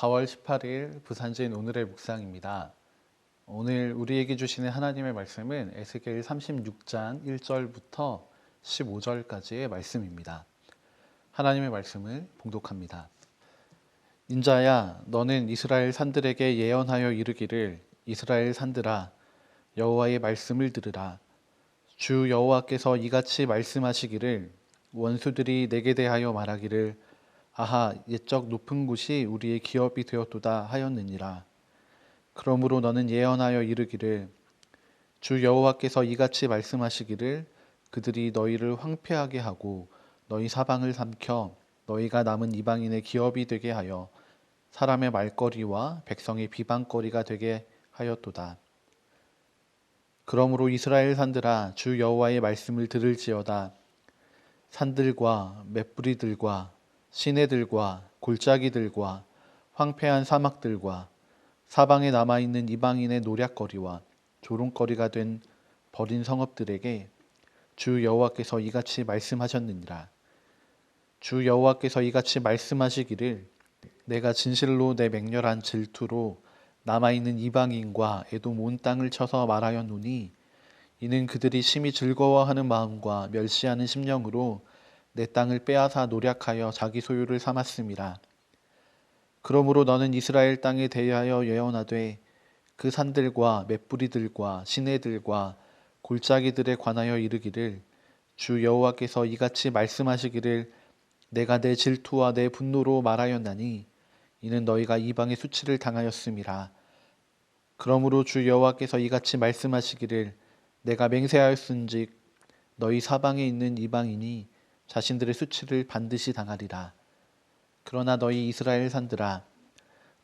4월 18일 부산진 오늘의 묵상입니다. 오늘 우리에게 주시는 하나님의 말씀은 에스겔 36장 1절부터 15절까지의 말씀입니다. 하나님의 말씀을 봉독합니다. 인자야 너는 이스라엘 산들에게 예언하여 이르기를 이스라엘 산들아 여호와의 말씀을 들으라 주 여호와께서 이같이 말씀하시기를 원수들이 내게 대하여 말하기를 아하 옛적 높은 곳이 우리의 기업이 되었도다 하였느니라 그러므로 너는 예언하여 이르기를 주 여호와께서 이같이 말씀하시기를 그들이 너희를 황폐하게 하고 너희 사방을 삼켜 너희가 남은 이방인의 기업이 되게 하여 사람의 말거리와 백성의 비방거리가 되게 하였도다. 그러므로 이스라엘 산들아 주 여호와의 말씀을 들을지어다. 산들과 맷뿌리들과 시내들과 골짜기들과 황폐한 사막들과 사방에 남아있는 이방인의 노략거리와 조롱거리가 된 버린 성읍들에게 주 여호와께서 이같이 말씀하셨느니라. 주 여호와께서 이같이 말씀하시기를 내가 진실로 내 맹렬한 질투로 남아있는 이방인과 에돔 온 땅을 쳐서 말하였노니 이는 그들이 심히 즐거워하는 마음과 멸시하는 심령으로 내 땅을 빼앗아 노략하여 자기 소유를 삼았음이라. 그러므로 너는 이스라엘 땅에 대하여 예언하되 그 산들과 맷뿌리들과 시내들과 골짜기들에 관하여 이르기를 주 여호와께서 이같이 말씀하시기를 내가 내 질투와 내 분노로 말하였나니 이는 너희가 이방의 수치를 당하였음이라. 그러므로 주 여호와께서 이같이 말씀하시기를 내가 맹세하였은즉 너희 사방에 있는 이방인이 자신들의 수치를 반드시 당하리라. 그러나 너희 이스라엘 산들아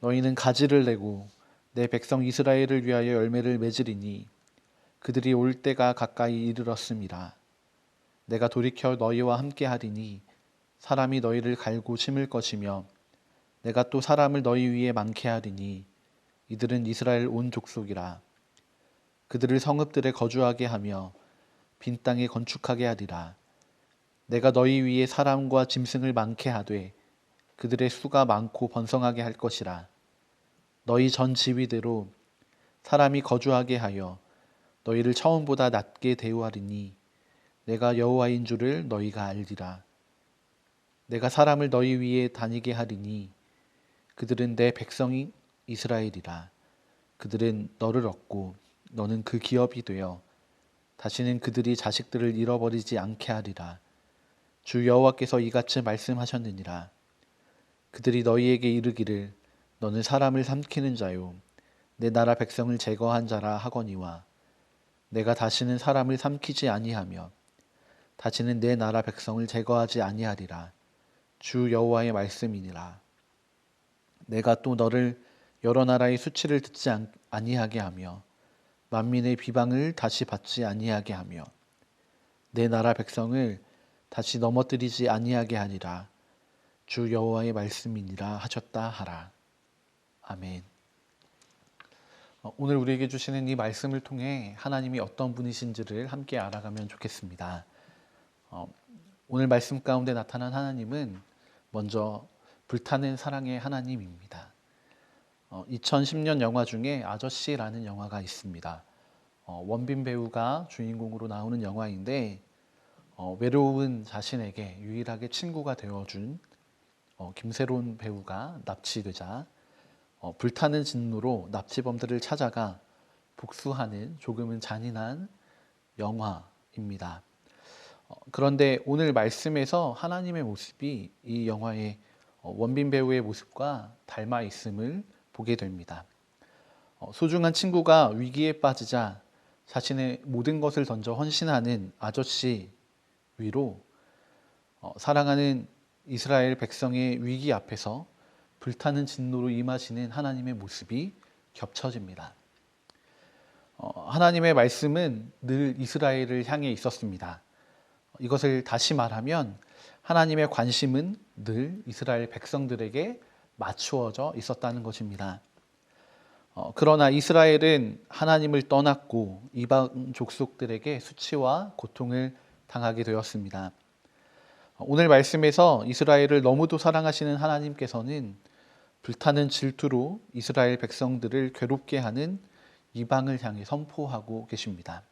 너희는 가지를 내고 내 백성 이스라엘을 위하여 열매를 맺으리니 그들이 올 때가 가까이 이르렀음이라. 내가 돌이켜 너희와 함께 하리니 사람이 너희를 갈고 심을 것이며 내가 또 사람을 너희 위에 많게 하리니 이들은 이스라엘 온 족속이라. 그들을 성읍들에 거주하게 하며 빈 땅에 건축하게 하리라. 내가 너희 위에 사람과 짐승을 많게 하되 그들의 수가 많고 번성하게 할 것이라. 너희 전 지위대로 사람이 거주하게 하여 너희를 처음보다 낮게 대우하리니 내가 여호와인 줄을 너희가 알리라. 내가 사람을 너희 위에 다니게 하리니 그들은 내 백성이 이스라엘이라. 그들은 너를 얻고 너는 그 기업이 되어 다시는 그들이 자식들을 잃어버리지 않게 하리라. 주 여호와께서 이같이 말씀하셨느니라. 그들이 너희에게 이르기를 너는 사람을 삼키는 자요 내 나라 백성을 제거한 자라 하거니와 내가 다시는 사람을 삼키지 아니하며 다시는 내 나라 백성을 제거하지 아니하리라. 주 여호와의 말씀이니라. 내가 또 너를 여러 나라의 수치를 듣지 아니하게 하며 만민의 비방을 다시 받지 아니하게 하며 내 나라 백성을 다시 넘어뜨리지 아니하게 하니라 주 여호와의 말씀이니라 하셨다 하라 아멘. 어, 오늘 우리에게 주시는 이 말씀을 통해 하나님이 어떤 분이신지를 함께 알아가면 좋겠습니다. 어, 오늘 말씀 가운데 나타난 하나님은 먼저 불타는 사랑의 하나님입니다. 어, 2010년 영화 중에 아저씨라는 영화가 있습니다. 어, 원빈 배우가 주인공으로 나오는 영화인데 어, 외로운 자신에게 유일하게 친구가 되어준 어, 김세론 배우가 납치되자 어, 불타는 진노로 납치범들을 찾아가 복수하는 조금은 잔인한 영화입니다. 어, 그런데 오늘 말씀에서 하나님의 모습이 이 영화의 어, 원빈 배우의 모습과 닮아 있음을 보게 됩니다. 어, 소중한 친구가 위기에 빠지자 자신의 모든 것을 던져 헌신하는 아저씨 위로 사랑하는 이스라엘 백성의 위기 앞에서 불타는 진노로 임하시는 하나님의 모습이 겹쳐집니다. 하나님의 말씀은 늘 이스라엘을 향해 있었습니다. 이것을 다시 말하면 하나님의 관심은 늘 이스라엘 백성들에게 맞추어져 있었다는 것입니다. 어, 그러나 이스라엘은 하나님을 떠났고 이방 족속들에게 수치와 고통을 당하게 되었습니다. 오늘 말씀에서 이스라엘을 너무도 사랑하시는 하나님께서는 불타는 질투로 이스라엘 백성들을 괴롭게 하는 이방을 향해 선포하고 계십니다.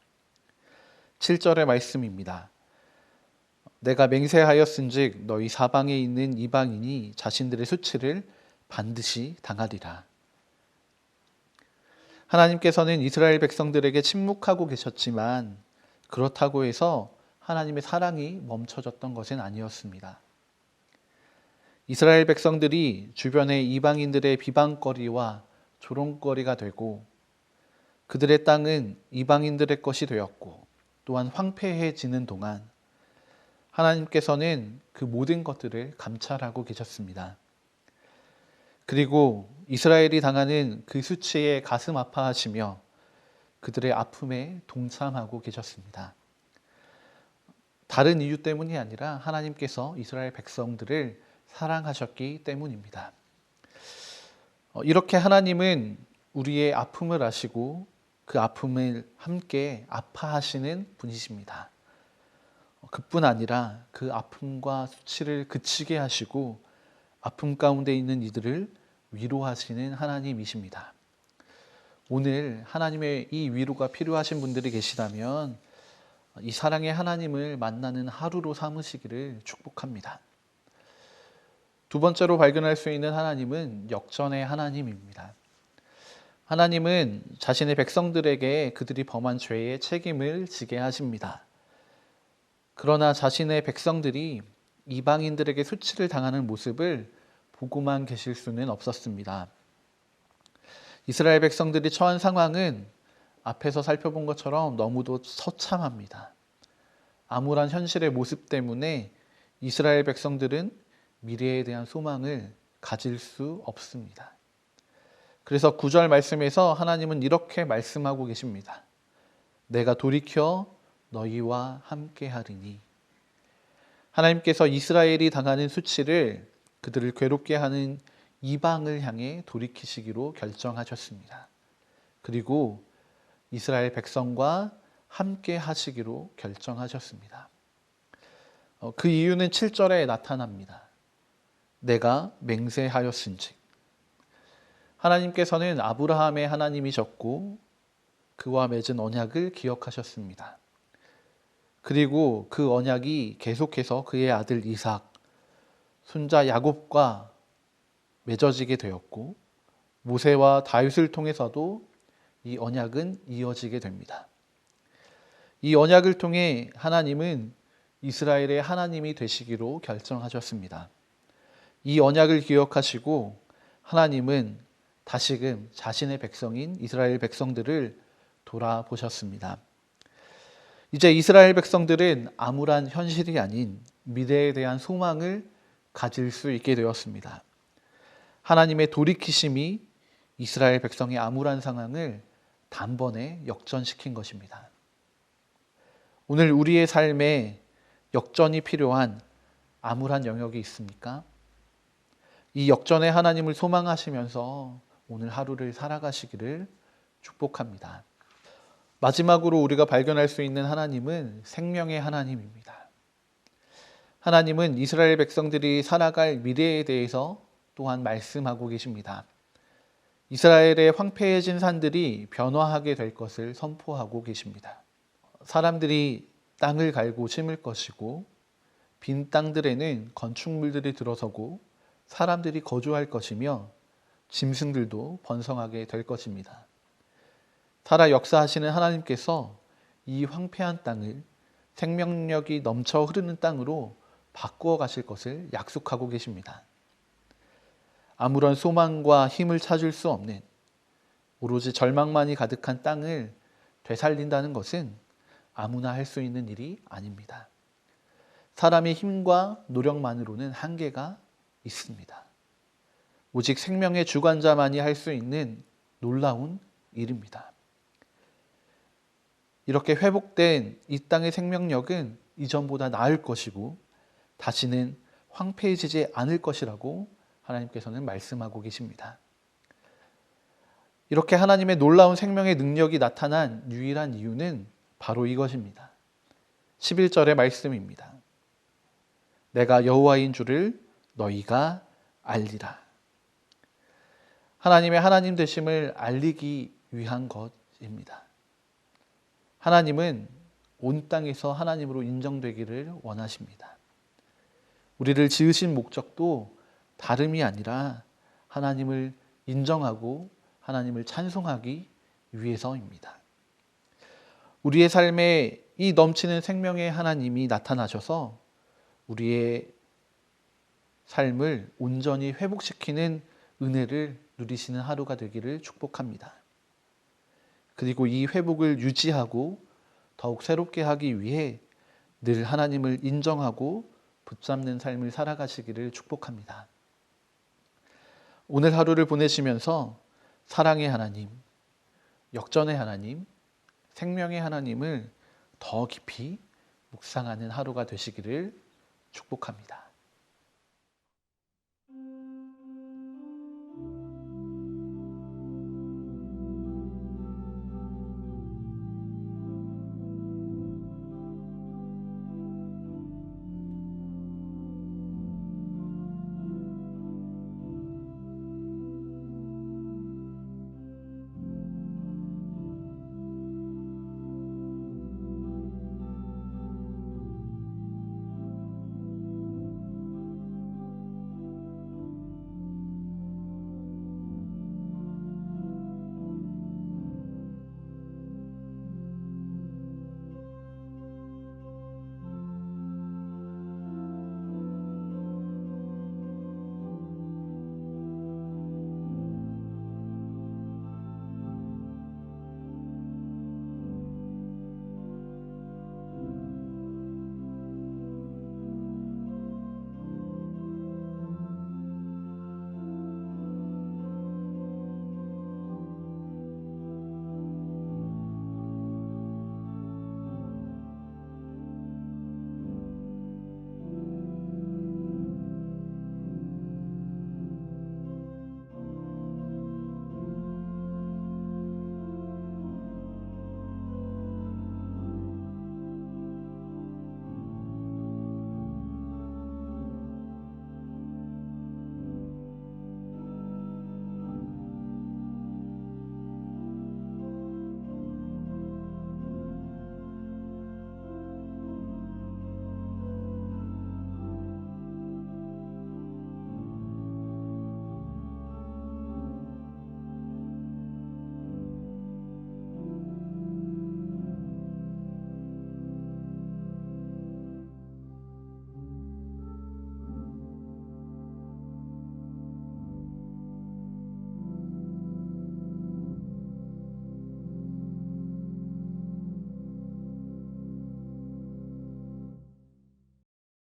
7절의 말씀입니다. 내가 맹세하였은즉 너희 사방에 있는 이방인이 자신들의 수치를 반드시 당하리라. 하나님께서는 이스라엘 백성들에게 침묵하고 계셨지만 그렇다고 해서 하나님의 사랑이 멈춰졌던 것은 아니었습니다. 이스라엘 백성들이 주변의 이방인들의 비방거리와 조롱거리가 되고 그들의 땅은 이방인들의 것이 되었고 또한 황폐해지는 동안 하나님께서는 그 모든 것들을 감찰하고 계셨습니다. 그리고 이스라엘이 당하는 그 수치에 가슴 아파하시며 그들의 아픔에 동참하고 계셨습니다. 다른 이유 때문이 아니라 하나님께서 이스라엘 백성들을 사랑하셨기 때문입니다. 어, 이렇게 하나님은 우리의 아픔을 아시고 그 아픔을 함께 아파하시는 분이십니다. 어, 그뿐 아니라 그 아픔과 수치를 그치게 하시고 아픔 가운데 있는 이들을 위로하시는 하나님이십니다. 오늘 하나님의 이 위로가 필요하신 분들이 계시다면 이 사랑의 하나님을 만나는 하루로 삼으시기를 축복합니다. 두 번째로 발견할 수 있는 하나님은 역전의 하나님입니다. 하나님은 자신의 백성들에게 그들이 범한 죄의 책임을 지게 하십니다. 그러나 자신의 백성들이 이방인들에게 수치를 당하는 모습을 보고만 계실 수는 없었습니다. 이스라엘 백성들이 처한 상황은 앞에서 살펴본 것처럼 너무도 처참합니다. 암울한 현실의 모습 때문에 이스라엘 백성들은 미래에 대한 소망을 가질 수 없습니다. 그래서 구절 말씀에서 하나님은 이렇게 말씀하고 계십니다. 내가 돌이켜 너희와 함께 하리니. 하나님께서 이스라엘이 당하는 수치를 그들을 괴롭게 하는 이방을 향해 돌이키시기로 결정하셨습니다. 그리고 이스라엘 백성과 함께 하시기로 결정하셨습니다. 어, 그 이유는 7절에 나타납니다. 내가 맹세하였은즉. 하나님께서는 아브라함의 하나님이셨고 그와 맺은 언약을 기억하셨습니다. 그리고 그 언약이 계속해서 그의 아들 이삭, 손자 야곱과 맺어지게 되었고 모세와 다윗을 통해서도 이 언약은 이어지게 됩니다. 이 언약을 통해 하나님은 이스라엘의 하나님이 되시기로 결정하셨습니다. 이 언약을 기억하시고 하나님은 다시금 자신의 백성인 이스라엘 백성들을 돌아보셨습니다. 이제 이스라엘 백성들은 암울한 현실이 아닌 미래에 대한 소망을 가질 수 있게 되었습니다. 하나님의 돌이키심이 이스라엘 백성의 암울한 상황을 단번에 역전시킨 것입니다. 오늘 우리의 삶에 역전이 필요한 암울한 영역이 있습니까? 이 역전의 하나님을 소망하시면서 오늘 하루를 살아가시기를 축복합니다. 마지막으로 우리가 발견할 수 있는 하나님은 생명의 하나님입니다. 하나님은 이스라엘 백성들이 살아갈 미래에 대해서 또한 말씀하고 계십니다. 이스라엘의 황폐해진 산들이 변화하게 될 것을 선포하고 계십니다. 사람들이 땅을 갈고 심을 것이고 빈 땅들에는 건축물들이 들어서고 사람들이 거주할 것이며 짐승들도 번성하게 될 것입니다. 살아 역사하시는 하나님께서 이 황폐한 땅을 생명력이 넘쳐 흐르는 땅으로 바꾸어 가실 것을 약속하고 계십니다. 아무런 소망과 힘을 찾을 수 없는 오로지 절망만이 가득한 땅을 되살린다는 것은 아무나 할 수 있는 일이 아닙니다. 사람의 힘과 노력만으로는 한계가 있습니다. 오직 생명의 주관자만이 할 수 있는 놀라운 일입니다. 이렇게 회복된 이 땅의 생명력은 이전보다 나을 것이고 다시는 황폐해지지 않을 것이라고 하나님께서는 말씀하고 계십니다. 이렇게 하나님의 놀라운 생명의 능력이 나타난 유일한 이유는 바로 이것입니다. 11절의 말씀입니다. 내가 여호와인 줄을 너희가 알리라. 하나님의 하나님 되심을 알리기 위한 것입니다. 하나님은 온 땅에서 하나님으로 인정되기를 원하십니다. 우리를 지으신 목적도 다름이 아니라 하나님을 인정하고 하나님을 찬송하기 위해서입니다. 우리의 삶에 이 넘치는 생명의 하나님이 나타나셔서 우리의 삶을 온전히 회복시키는 은혜를 누리시는 하루가 되기를 축복합니다. 그리고 이 회복을 유지하고 더욱 새롭게 하기 위해 늘 하나님을 인정하고 붙잡는 삶을 살아가시기를 축복합니다. 오늘 하루를 보내시면서 사랑의 하나님, 역전의 하나님, 생명의 하나님을 더 깊이 묵상하는 하루가 되시기를 축복합니다.